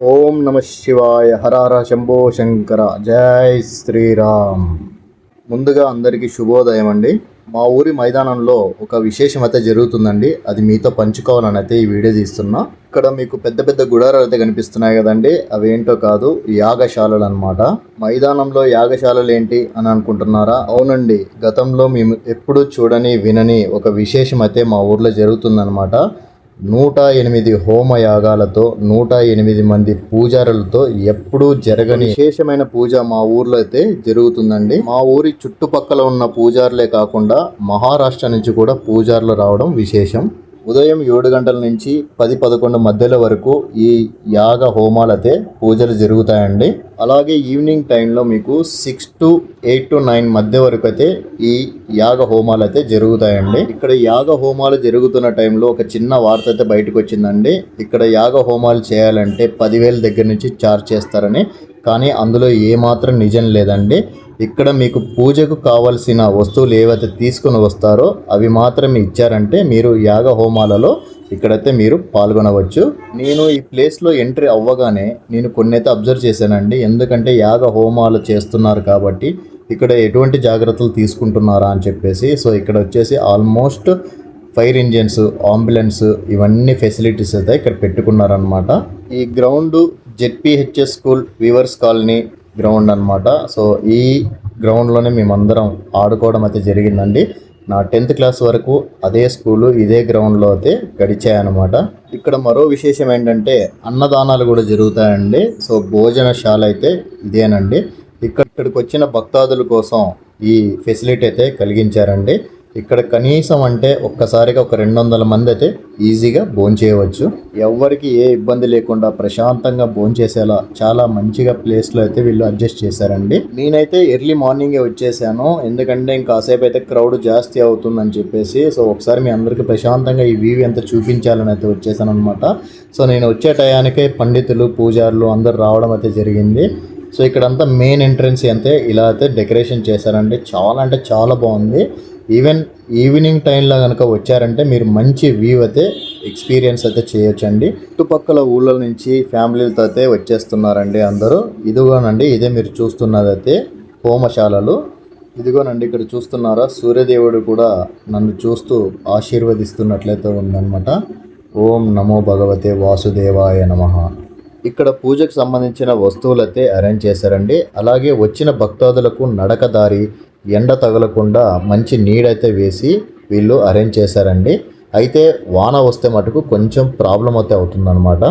ఓం నమ శివాయ. హరహర శంభో శంకర. జై శ్రీరామ్. ముందుగా అందరికీ శుభోదయం అండి. మా ఊరి మైదానంలో ఒక విశేషం అయితే జరుగుతుందండి. అది మీతో పంచుకోవాలని అయితే ఈ వీడియో తీస్తున్నా. ఇక్కడ మీకు పెద్ద పెద్ద గుడారాలు అయితే కనిపిస్తున్నాయి కదండి. అవి ఏంటో కాదు యాగశాలలు అనమాట మైదానంలో యాగశాలలు ఏంటి అని అనుకుంటున్నారా? అవునండి. గతంలో మేము ఎప్పుడూ చూడని వినని ఒక విశేషం అయితే మా ఊర్లో జరుగుతుందన్నమాట. నూట ఎనిమిది హోమయాగాలతో నూట ఎనిమిది మంది పూజారులతో ఎప్పుడూ జరగని విశేషమైన పూజ మా ఊర్లో అయితే జరుగుతుందండి. మా ఊరి చుట్టుపక్కల ఉన్న పూజారులే కాకుండా మహారాష్ట్ర నుంచి కూడా పూజారులు రావడం విశేషం. ఉదయం ఏడు గంటల నుంచి పది పదకొండు మధ్యలో వరకు ఈ యాగ హోమాలతే పూజలు జరుగుతాయండి. అలాగే ఈవినింగ్ టైంలో మీకు six to eight to nine మధ్య వరకు అయితే ఈ యాగ హోమాలు అయితే జరుగుతాయండి. ఇక్కడ యాగ హోమాలు జరుగుతున్న టైంలో ఒక చిన్న వార్త అయితే బయటకు వచ్చిందండి. ఇక్కడ యాగ హోమాలు చేయాలంటే పదివేల దగ్గర నుంచి చార్జ్ చేస్తారని కానీ అందులో ఏమాత్రం నిజం లేదండి. ఇక్కడ మీకు పూజకు కావలసిన వస్తువులు ఏవైతే తీసుకుని వస్తారో అవి మాత్రమే ఇచ్చారంటే మీరు యాగ హోమాలలో ఇక్కడైతే మీరు పాల్గొనవచ్చు. నేను ఈ ప్లేస్లో ఎంట్రీ అవ్వగానే నేను కొన్ని అయితే అబ్జర్వ్ చేశానండి. ఎందుకంటే యాగ హోమాలు చేస్తున్నారు కాబట్టి ఇక్కడ ఎటువంటి జాగ్రత్తలు తీసుకుంటున్నారా అని చెప్పేసి. సో ఇక్కడ వచ్చేసి ఆల్మోస్ట్ ఫైర్ ఇంజిన్స్ అంబులెన్స్ ఇవన్నీ ఫెసిలిటీస్ అయితే ఇక్కడ పెట్టుకున్నారనమాట ఈ ground ZPHS school weavers colony ground అనమాట సో ఈ గ్రౌండ్లోనే మేమందరం ఆడుకోవడం అయితే జరిగిందండి. నా టెన్త్ క్లాస్ వరకు అదే స్కూలు ఇదే గ్రౌండ్లో అయితే గడిచాయన్నమాట. ఇక్కడ మరో విశేషం ఏంటంటే అన్నదానాలు కూడా జరుగుతాయండి. సో భోజనశాల అయితే ఇదేనండి. ఇక్కడ ఇక్కడికి వచ్చిన భక్తాదుల కోసం ఈ ఫెసిలిటీ అయితే కలిగించారండి. ఇక్కడ కనీసం అంటే ఒక్కసారిగా ఒక రెండు వందల మంది అయితే ఈజీగా భోంచేయవచ్చు ఎవరికి ఏ ఇబ్బంది లేకుండా ప్రశాంతంగా భోంచేసేలా చాలా మంచిగా ప్లేస్లో అయితే వీళ్ళు అడ్జస్ట్ చేశారండి. నేనైతే ఎర్లీ మార్నింగే వచ్చేసాను. ఎందుకంటే ఇంకాసేపు అయితే క్రౌడ్ జాస్తి అవుతుందని చెప్పేసి సో ఒకసారి మీ అందరికీ ప్రశాంతంగా ఈ వ్యూ ఎంత చూపించాలని అయితే వచ్చేసాను అనమాట సో నేను వచ్చే టయానికే పండితులు పూజారులు అందరు రావడం అయితే జరిగింది. సో ఇక్కడంతా మెయిన్ ఎంట్రన్స్ అయితే ఇలా అయితే డెకరేషన్ చేశారండి. చాలా అంటే చాలా బాగుంది. ఈవెన్ ఈవినింగ్ టైంలో కనుక వచ్చారంటే మీరు మంచి వ్యూ అయితే ఎక్స్పీరియన్స్ అయితే చేయొచ్చండి. చుట్టుపక్కల ఊళ్ళ నుంచి ఫ్యామిలీలతో అయితే వచ్చేస్తున్నారండి అందరూ. ఇదిగోనండి ఇదే మీరు చూస్తున్నదైతే హోమశాలలు. ఇదిగోనండి ఇక్కడ చూస్తున్నారా? సూర్యదేవుడు కూడా నన్ను చూస్తూ ఆశీర్వదిస్తున్నట్లయితే ఉందన్నమాట. ఓం నమో భగవతే వాసుదేవాయ నమ. ఇక్కడ పూజకు సంబంధించిన వస్తువులు అయితే అరేంజ్ చేశారండి. అలాగే వచ్చిన భక్తాదులకు నడక దారి ఎండ తగలకుండా మంచి నీడైతే వేసి వీళ్ళు అరేంజ్ చేశారండి. అయితే వాన వస్తే మటుకు కొంచెం ప్రాబ్లం అయితే అవుతుందన్నమాట.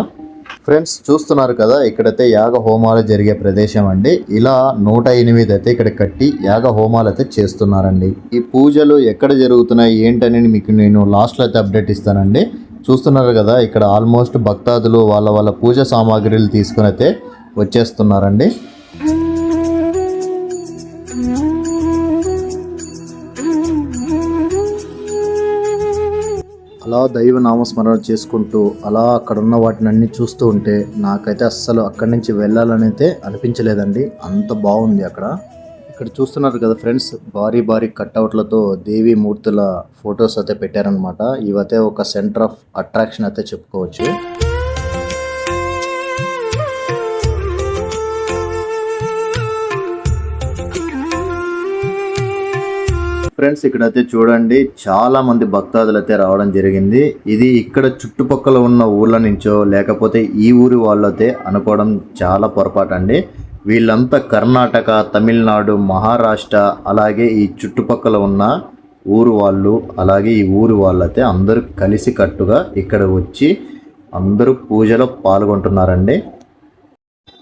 ఫ్రెండ్స్ చూస్తున్నారు కదా ఇక్కడైతే యాగ హోమాలు జరిగే ప్రదేశం అండి. ఇలా నూట ఎనిమిది అయితే ఇక్కడ కట్టి యాగ హోమాలు అయితే చేస్తున్నారండి. ఈ పూజలు ఎక్కడ జరుగుతున్నాయి ఏంటని మీకు నేను లాస్ట్లో అయితే అప్డేట్ ఇస్తానండి. చూస్తున్నారు కదా ఇక్కడ ఆల్మోస్ట్ భక్తాదులు వాళ్ళ వాళ్ళ పూజ సామాగ్రిలు తీసుకుని అయితే వచ్చేస్తున్నారండి. అలా దైవ నామస్మరణ చేసుకుంటూ అలా అక్కడ ఉన్న వాటిని అన్ని చూస్తూ ఉంటే నాకైతే అస్సలు అక్కడి నుంచి వెళ్ళాలని అయితే అనిపించలేదండి. అంత బాగుంది అక్కడ. ఇక్కడ చూస్తున్నారు కదా ఫ్రెండ్స్ భారీ భారీ కట్అవుట్లతో దేవి మూర్తుల ఫొటోస్ అయితే పెట్టారనమాట ఇవైతే ఒక సెంటర్ ఆఫ్ అట్రాక్షన్ అయితే చెప్పుకోవచ్చు. ఫ్రెండ్స్ ఇక్కడైతే చూడండి చాలా మంది భక్తాదులు అయితే రావడం జరిగింది. ఇది ఇక్కడ చుట్టుపక్కల ఉన్న ఊర్ల నుంచో లేకపోతే ఈ ఊరి వాళ్ళైతే అనుకోవడం చాలా పొరపాటు అండి వీళ్ళంతా కర్ణాటక తమిళనాడు మహారాష్ట్ర అలాగే ఈ చుట్టుపక్కల ఉన్న ఊరు వాళ్ళు అలాగే ఈ ఊరు వాళ్ళైతే అందరూ కలిసి కట్టుగా ఇక్కడ వచ్చి అందరూ పూజలో పాల్గొంటున్నారండి.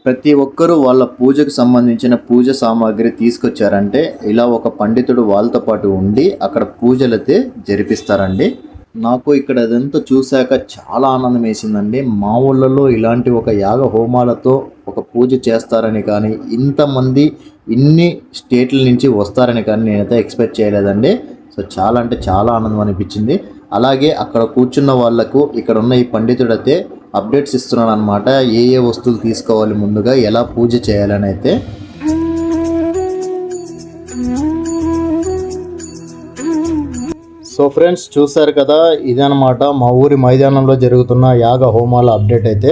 ప్రతి ఒక్కరూ వాళ్ళ పూజకు సంబంధించిన పూజ సామాగ్రి తీసుకొచ్చారంటే ఇలా ఒక పండితుడు వాళ్ళతో పాటు ఉండి అక్కడ పూజలైతే జరిపిస్తారండి. నాకు ఇక్కడ అదంతా చూశాక చాలా ఆనందం వేసిందండి. మా ఊళ్ళలో ఇలాంటి ఒక యాగ హోమాలతో ఒక పూజ చేస్తారని కానీ ఇంతమంది ఇన్ని స్టేట్ల నుంచి వస్తారని కానీ నేనైతే ఎక్స్పెక్ట్ చేయలేదండి. సో చాలా అంటే చాలా ఆనందం అనిపించింది. అలాగే అక్కడ కూర్చున్న వాళ్ళకు ఇక్కడ ఉన్న ఈ పండితుడైతే అప్డేట్స్ ఇస్తున్నాడు అనమాట ఏ ఏ వస్తువులు తీసుకోవాలి ముందుగా ఎలా పూజ చేయాలని అయితే. సో ఫ్రెండ్స్ చూసారు కదా ఇదనమాట మా ఊరి మైదానంలో జరుగుతున్న యాగ హోమాల అప్డేట్ అయితే.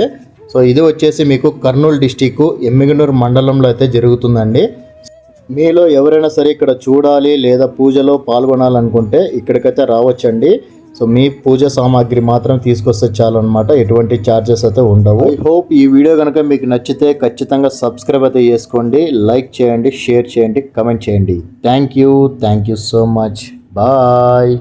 సో ఇది వచ్చేసి మీకు కర్నూలు డిస్టిక్ ఎమ్మిగనూరు మండలంలో అయితే జరుగుతుందండి. మీలో ఎవరైనా సరే ఇక్కడ చూడాలి లేదా పూజలో పాల్గొనాలనుకుంటే ఇక్కడికైతే రావచ్చండి. సో మీ పూజ సామాగ్రి మాత్రం తీసుకొస్తే చాలు అనమాట ఎటువంటి ఛార్జెస్ అయితే ఉండవు. ఐ హోప్ ఈ వీడియో కనుక మీకు నచ్చితే ఖచ్చితంగా సబ్స్క్రైబ్ అయితే చేసుకోండి. లైక్ చేయండి షేర్ చేయండి కమెంట్ చేయండి. Thank you thank you so much bye